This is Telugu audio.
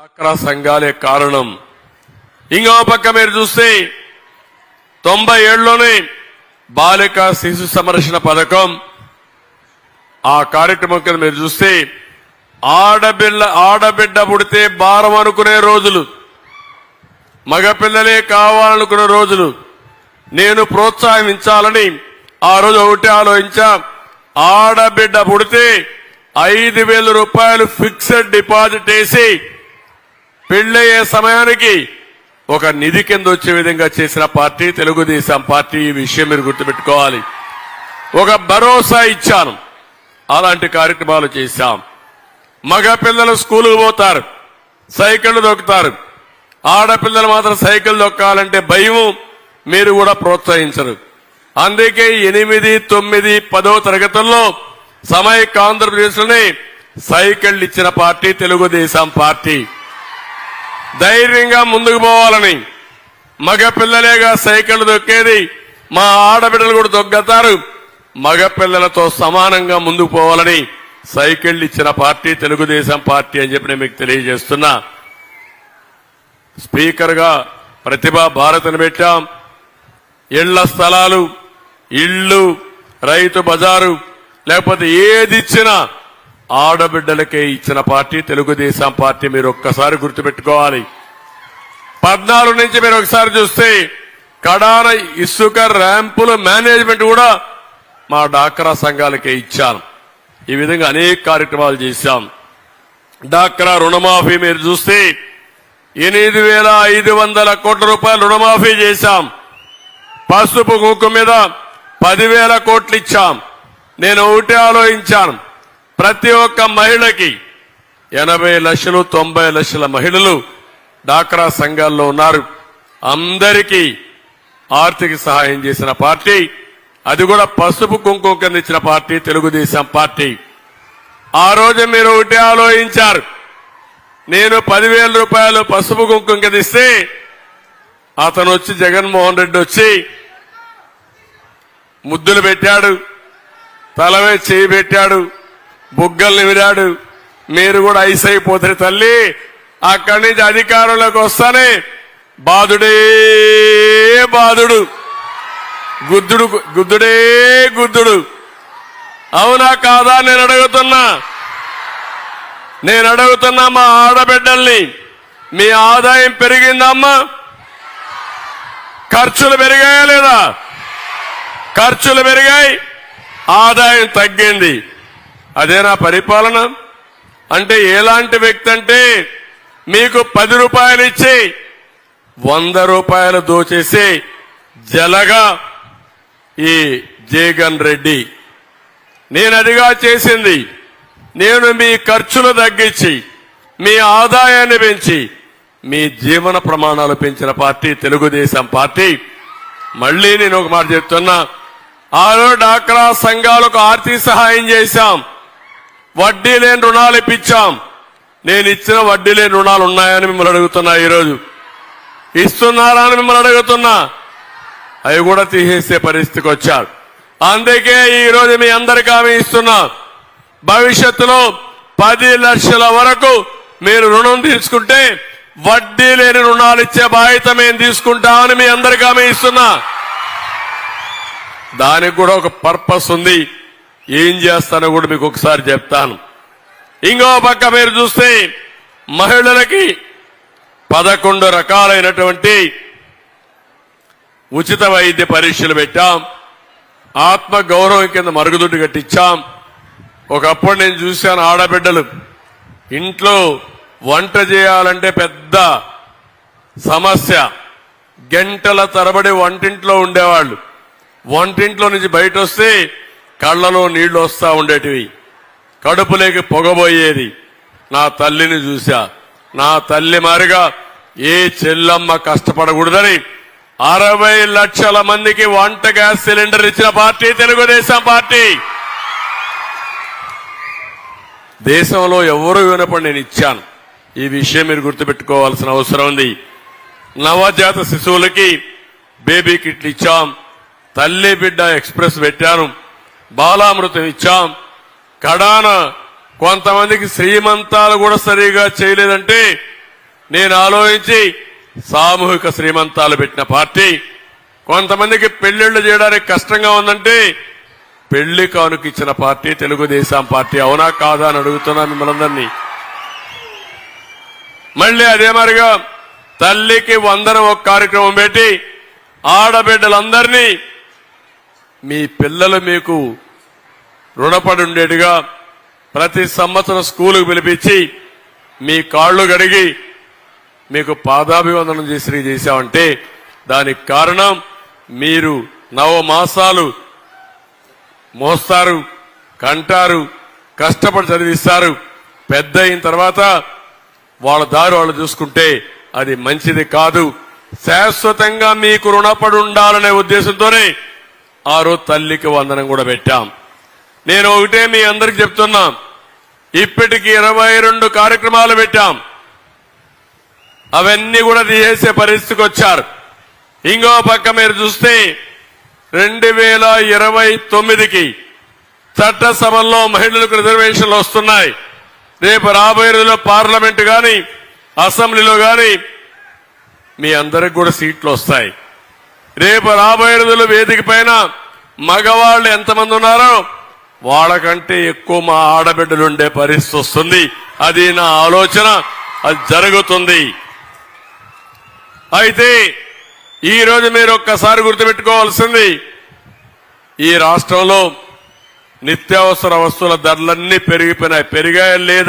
డాక్రా సంఘాలే కారణం. ఇంకో పక్క మీరు చూస్తే తొంభై ఏడులోనే బాలిక శిశు సంరక్షణ పథకం. ఆ కార్యక్రమం కింద మీరు చూస్తే ఆడబిడ్డ ఆడబిడ్డ పుడితే భారం అనుకునే రోజులు. మగపిల్లలే కావాలనుకునే రోజులు. నేను ప్రోత్సహించాలని ఆ రోజు ఒకటి ఆలోచించా. ఆడబిడ్డ పుడితే ఐదు వేల రూపాయలు ఫిక్స్డ్ డిపాజిట్ వేసి పెళ్ళయ్యే సమయానికి ఒక నిధి కింద వచ్చే విధంగా చేసిన పార్టీ తెలుగుదేశం పార్టీ ఈ విషయం మీరు గుర్తుపెట్టుకోవాలి. ఒక భరోసా ఇచ్చాను. అలాంటి కార్యక్రమాలు చేశాం. మగ పిల్లలు స్కూలుకు పోతారు. సైకిళ్ళు దొక్కుతారు. ఆడపిల్లలు మాత్రం సైకిల్ దొక్కాలంటే భయం మీరు కూడా ప్రోత్సహించరు. అందుకే ఎనిమిది తొమ్మిది పదో తరగతుల్లో సమైక్య ఆంధ్రప్రదేశ్లోనే సైకిళ్ళు ఇచ్చిన పార్టీ తెలుగుదేశం పార్టీ. ధైర్యంగా ముందుకు పోవాలని. మగ పిల్లలేగా సైకిల్ దొక్కేది. మా ఆడబిడ్డలు కూడా దొగ్గతారు. మగ పిల్లలతో సమానంగా ముందుకు పోవాలని సైకిళ్ళు ఇచ్చిన పార్టీ తెలుగుదేశం పార్టీ అని చెప్పి నేను మీకు తెలియజేస్తున్నా. స్పీకర్గా ప్రతిభా భారత్ని పెట్టాం. ఇళ్ళ స్థలాలు ఇళ్ళు రైతు బజారు లేకపోతే ఏది ఇచ్చినా ఆడబిడ్డలకే ఇచ్చిన పార్టీ తెలుగుదేశం పార్టీ మీరు ఒక్కసారి గుర్తుపెట్టుకోవాలి. పద్నాలుగు నుంచి మీరు ఒకసారి చూస్తే కడాన ఇసుక ర్యాంపుల మేనేజ్మెంట్ కూడా మా డాక్రా సంఘాలకే ఇచ్చాను ఈ విధంగా అనేక కార్యక్రమాలు చేశాం. డాక్రా రుణమాఫీ మీరు చూస్తే ఎనిమిది వేల ఐదు వందల కోట్ల రూపాయలు రుణమాఫీ చేశాం. పసుపు కుంకు మీద పదివేల కోట్లు ఇచ్చాం. నేను ఒకటి ఆలోచించాను. ప్రతి ఒక్క మహిళకి ఎనభై లక్షలు తొంభై లక్షల మహిళలు డాక్రా సంఘాల్లో ఉన్నారు. అందరికీ ఆర్థిక సహాయం చేసిన పార్టీ అది కూడా పసుపు కుంకుమ కింద ఇచ్చిన పార్టీ తెలుగుదేశం పార్టీ. ఆ రోజు మీరు ఒకటి ఆలోచించారు. నేను పదివేల రూపాయలు పసుపు కుంకుమ కింద ఇస్తే అతను వచ్చి జగన్మోహన్ రెడ్డి వచ్చి ముద్దులు పెట్టాడు తలవే చేయి పెట్టాడు బుగ్గల్ని విరాడు. మీరు కూడా ఐస్ అయిపోతారు తల్లి. అక్కడి నుంచి అధికారంలోకి వస్తానే. బాధుడే బాధుడు గుద్దుడు గుద్దుడే గుద్దుడు. అవునా కాదా నేను అడుగుతున్నా? నేను అడుగుతున్నా మా ఆడబిడ్డల్ని. మీ ఆదాయం పెరిగిందమ్మా. ఖర్చులు పెరిగాయా లేదా? ఖర్చులు పెరిగాయి. ఆదాయం తగ్గింది. అదేనా పరిపాలన? అంటే ఎలాంటి వ్యక్తి అంటే మీకు పది రూపాయలు ఇచ్చి వంద రూపాయలు దోచేసి జలగా ఈ జగన్ రెడ్డి. నేను అదిగా చేసింది నేను మీ ఖర్చులు తగ్గించి మీ ఆదాయాన్ని పెంచి మీ జీవన ప్రమాణాలు పెంచిన పార్టీ తెలుగుదేశం పార్టీ. మళ్ళీ నేను ఒక మాట చెప్తున్నా ఆరో డాక్రా సంఘాలకు ఆర్థిక సహాయం చేశాం. వడ్డీ లేని రుణాలు ఇప్పించాం. నేను ఇచ్చిన వడ్డీ లేని రుణాలు ఉన్నాయని మిమ్మల్ని అడుగుతున్నా ఈరోజు. ఇస్తున్నారా అని మిమ్మల్ని అడుగుతున్నా. అవి కూడా తీసేసే పరిస్థితికి వచ్చారు. అందుకే ఈరోజు మీ అందరికీ హామీ ఇస్తున్నా. భవిష్యత్తులో పది లక్షల వరకు మీరు రుణం తీసుకుంటే వడ్డీ లేని రుణాలు ఇచ్చే బాధ్యత మేము తీసుకుంటామని మీ అందరికీ హామీ ఇస్తున్నా. దానికి కూడా ఒక పర్పస్ ఉంది. ఏం చేస్తానో కూడా మీకు ఒకసారి చెప్తాను. ఇంకో పక్క మీరు చూస్తే మహిళలకి పదకొండు రకాలైనటువంటి ఉచిత వైద్య పరీక్షలు పెట్టాం. ఆత్మ గౌరవం కింద మరుగుదొడ్డు కట్టించాం. ఒకప్పుడు నేను చూశాను ఆడబిడ్డలు ఇంట్లో వంట చేయాలంటే పెద్ద సమస్య. గంటల తరబడి వంటింట్లో ఉండేవాళ్ళు. వంటింట్లో నుంచి బయట వస్తే కళ్ళలో నీళ్ళు వస్తూ ఉండేటివి. కడుపులోకి పొగబోయేది. నా తల్లిని చూశా. నా తల్లి మారిగా ఏ చెల్లమ్మ కష్టపడకూడదని అరవై లక్షల మందికి వంట గ్యాస్ సిలిండర్ ఇచ్చిన పార్టీ తెలుగుదేశం పార్టీ. దేశంలో ఎవరు వినపడి నేను ఇచ్చాను. ఈ విషయం మీరు గుర్తుపెట్టుకోవాల్సిన అవసరం ఉంది. నవజాత శిశువులకి బేబీ కిట్లు ఇచ్చాం. తల్లి బిడ్డ ఎక్స్ప్రెస్ పెట్టాను. బాలామృతం ఇచ్చాం కడాన కొంతమందికి శ్రీమంతాలు కూడా సరిగా చేయలేదంటే నేను ఆలోచించి సామూహిక శ్రీమంతాలు పెట్టిన పార్టీ. కొంతమందికి పెళ్ళిళ్ళు చేయడానికి కష్టంగా ఉందంటే పెళ్ళి కానుక ఇచ్చిన పార్టీ తెలుగుదేశం పార్టీ. అవునా కాదా అని అడుగుతున్నా మిమ్మల్ని మళ్ళీ అదే మరిగా తల్లికి వందనం ఒక కార్యక్రమం పెట్టి ఆడబిడ్డలందరినీ మీ పిల్లలు మీకు రుణపడి ఉండేట్టుగా ప్రతి సంవత్సరం స్కూలుకు పిలిపించి మీ కాళ్ళు గడిగి మీకు పాదాభివందనం చేసి చేశామంటే దానికి కారణం మీరు నవ మాసాలు మోస్తారు కంటారు కష్టపడి చదివిస్తారు. పెద్ద అయిన తర్వాత వాళ్ళ దారి వాళ్ళు చూసుకుంటే అది మంచిది కాదు. శాశ్వతంగా మీకు రుణపడి ఉండాలనే ఉద్దేశంతోనే ఆ రోజు తల్లికి వందనం కూడా పెట్టాం. నేను ఒకటే మీ అందరికి చెప్తున్నా. ఇప్పటికి ఇరవై రెండు కార్యక్రమాలు పెట్టాం. అవన్నీ కూడా తీసేసే పరిస్థితికి వచ్చారు. ఇంకో పక్క మీరు చూస్తే రెండు వేల ఇరవై తొమ్మిదికి చట్టసభల్లో మహిళలకు రిజర్వేషన్లు వస్తున్నాయి. రేపు రాబోయే రోజుల్లో పార్లమెంటు కానీ అసెంబ్లీలో కానీ మీ అందరికి కూడా సీట్లు వస్తాయి. రేపు రాబోయే రోజుల్లో వేదిక పైన మగవాళ్ళు ఎంతమంది ఉన్నారో వాళ్ళకంటే ఎక్కువ మా ఆడబిడ్డలు ఉండే పరిస్థితి వస్తుంది. అది నా ఆలోచన అది జరుగుతుంది. అయితే ఈ రోజు మీరు ఒక్కసారి గుర్తుపెట్టుకోవాల్సింది ఈ రాష్ట్రంలో నిత్యావసర వస్తువుల ధరలన్నీ పెరిగిపోయినాయి. పెరిగాయా లేదా?